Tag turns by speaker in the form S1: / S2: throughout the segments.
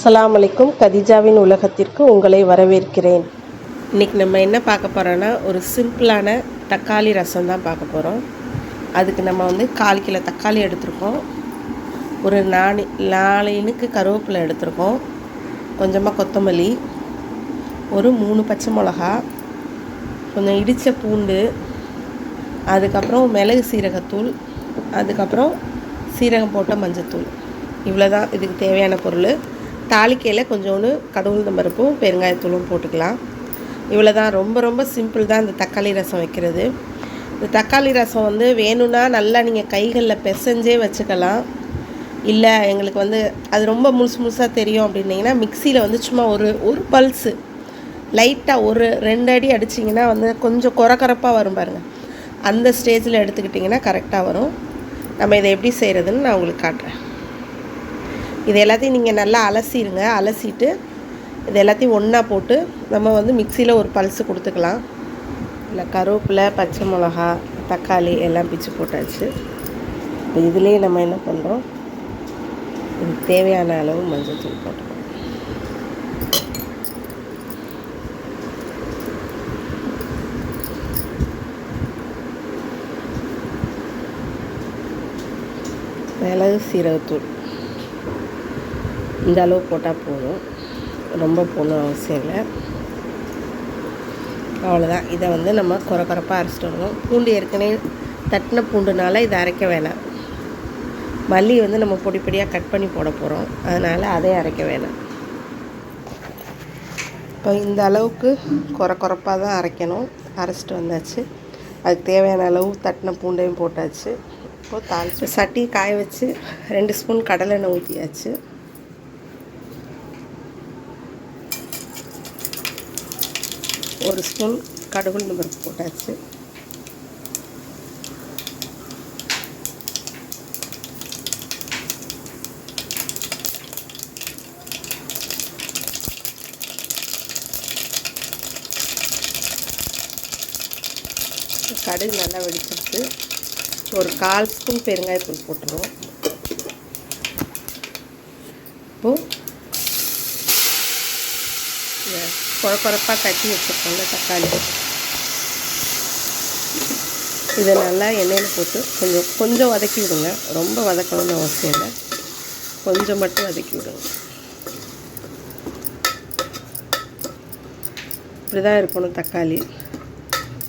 S1: அஸ்லாம் அலைக்கும். கதிஜாவின் உலகத்திற்கு உங்களை வரவேற்கிறேன். இன்றைக்கி நம்ம என்ன பார்க்க போகிறோன்னா ஒரு சிம்பிளான தக்காளி ரசம் தான் பார்க்க போகிறோம் அதுக்கு நம்ம வந்து கால் கிலோ தக்காளி எடுத்திருக்கோம். ஒரு நாலு நாலு இனுக்கு கருவேப்பிலை எடுத்திருக்கோம். கொஞ்சமாக கொத்தமல்லி ஒரு மூணு பச்சை மிளகா கொஞ்சம் இடித்த பூண்டு அதுக்கப்புறம் மிளகு சீரகத்தூள் அதுக்கப்புறம் சீரகம் போட்ட மஞ்சத்தூள். இவ்வளோ தான் இதுக்கு தேவையான பொருள். தாளிக்கையில் கொஞ்சோண்டு கடவுள் பருப்பும் பெருங்காயத்தூளும் போட்டுக்கலாம். இவ்வளோ தான் ரொம்ப ரொம்ப சிம்பிள் தான் இந்த தக்காளி ரசம் வைக்கிறது. இந்த தக்காளி ரசம் வந்து வேணும்னா நல்லா நீங்கள் கைகளில் பிசைஞ்சே வச்சுக்கலாம். இல்லை எங்களுக்கு வந்து அது ரொம்ப முழுசு முழுசாக தெரியும் அப்படின்னீங்கன்னா மிக்சியில் வந்து சும்மா ஒரு ஒரு பல்ஸு லைட்டாக ஒரு ரெண்டு அடி அடிச்சிங்கன்னா வந்து கொஞ்சம் குறக்கரப்பாக வரும் பாருங்கள் அந்த ஸ்டேஜில் எடுத்துக்கிட்டிங்கன்னா கரெக்டாக வரும். நம்ம இதை எப்படி செய்கிறதுன்னு நான் உங்களுக்கு காட்டுறேன். இது எல்லாத்தையும் நீங்கள் நல்லா அலசிடுங்க அலசிட்டு இது எல்லாத்தையும் ஒன்றா போட்டு நம்ம வந்து மிக்சியில் ஒரு பல்ஸு கொடுத்துக்கலாம். இல்லை கருவேப்பிலை பச்சை மிளகா தக்காளி எல்லாம் பிச்சு போட்டாச்சு. இப்போ இதுலேயே நம்ம என்ன பண்ணுறோம் இது தேவையான அளவு மஞ்சள் தூள் போட்டுக்கணும் மிளகு சீரகத்தூள். இந்த அளவு போட்டால் போதும். ரொம்ப போடணும் அவசியம் இல்லை. அவ்வளோதான் இதை வந்து நம்ம குறை குறைப்பாக அரைச்சிட்டு வரணும். பூண்டு ஏற்கனவே தட்டின பூண்டுனால இதை அரைக்க வேணாம். மல்லி வந்து நம்ம பொடி பொடியாக கட் பண்ணி போட போகிறோம் அதனால் அதையும் அரைக்க வேணாம். இப்போ இந்த அளவுக்கு குறை குறைப்பாக தான் அரைக்கணும். அரைச்சிட்டு வந்தாச்சு. அதுக்கு தேவையான அளவு தட்டின பூண்டையும் போட்டாச்சு. இப்போது தாளிச்சு சட்டி காய வச்சு ரெண்டு ஸ்பூன் கடலெண்ணெய் ஊற்றியாச்சு ஒரு ஸ்பூன் கடுகுள் பருப்பு போட்டாச்சு. கடுகு நல்லா வெடிச்சிருச்சு. ஒரு கால் ஸ்பூன் பெருங்காயத்தூள் போட்டுருவோம் இப்போது குறை குறைப்பாக தட்டி வச்சுருக்கோங்க தக்காளி. இதை நல்லா எண்ணெயில் போட்டு கொஞ்சம் கொஞ்சம் வதக்கி விடுங்க. ரொம்ப வதக்கணும்னு அவசியம் இல்லை. கொஞ்சம் மட்டும் வதக்கி விடுங்க. இப்படி தான் இருக்கணும் தக்காளி.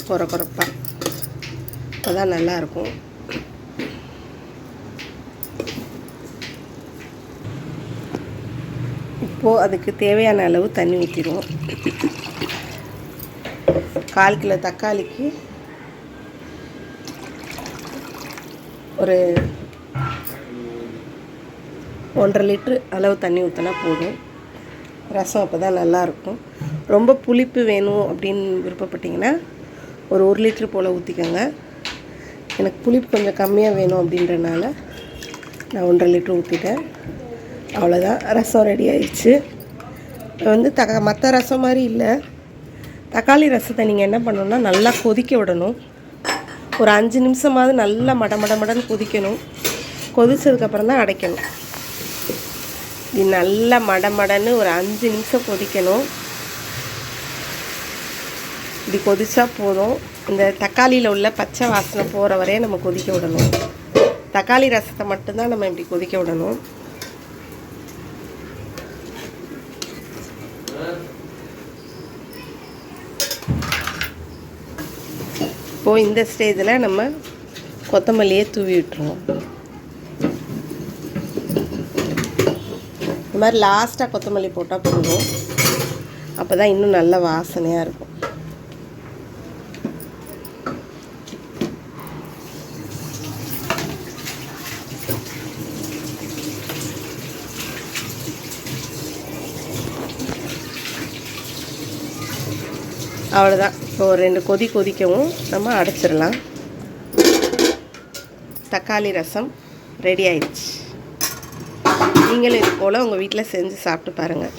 S1: குறை குறைப்பாக அப்போ தான் நல்லாயிருக்கும் இப்போது அதுக்கு தேவையான அளவு தண்ணி ஊற்றிடுவோம் கால் கிலோ தக்காளிக்கு ஒரு ஒன்றரை லிட்ரு அளவு தண்ணி ஊற்றினா போதும். ரசம் அப்போ தான் நல்லாயிருக்கும் ரொம்ப புளிப்பு வேணும் அப்படின்னு விருப்பப்பட்டிங்கன்னா ஒரு ஒரு லிட்ரு போல் ஊற்றிக்கோங்க எனக்கு புளிப்பு கொஞ்சம் கம்மியாக வேணும் அப்படின்றனால நான் ஒன்றரை லிட்ரு ஊற்றிட்டேன் அவ்வளோதான் ரசம் ரெடி ஆயிடுச்சு. வந்து தக்க மற்ற ரசம் மாதிரி இல்லை. தக்காளி ரசத்தை நீங்கள் என்ன பண்ணணும்னா நல்லா கொதிக்க விடணும். ஒரு அஞ்சு நிமிஷமாவது நல்லா மட மட மடன்னு கொதிக்கணும். கொதிச்சதுக்கப்புறம் தான் அடைக்கணும். இது நல்லா மட மடன்னு ஒரு அஞ்சு நிமிஷம் கொதிக்கணும். இப்படி கொதிச்சா போதும். இந்த தக்காளியில் உள்ள பச்சை வாசனை போகிற வரையே நம்ம கொதிக்க விடணும். தக்காளி ரசத்தை மட்டும்தான் நம்ம இப்படி கொதிக்க விடணும். இப்போது இந்த ஸ்டேஜில் நம்ம கொத்தமல்லியை தூவி விட்டுருவோம். இந்த மாதிரி லாஸ்ட்டாக கொத்தமல்லி போட்டால் போதும். அப்போ தான் இன்னும் நல்ல வாசனையாக இருக்கும். அவ்வளோதான் இப்போ ஒரு ரெண்டு கொதி கொதிக்கவும் நம்ம அடைச்சிடலாம். தக்காளி ரசம் ரெடி ஆயிடுச்சு. நீங்களும் இது போல் உங்கள் வீட்டில் செஞ்சு சாப்பிட்டு பாருங்கள்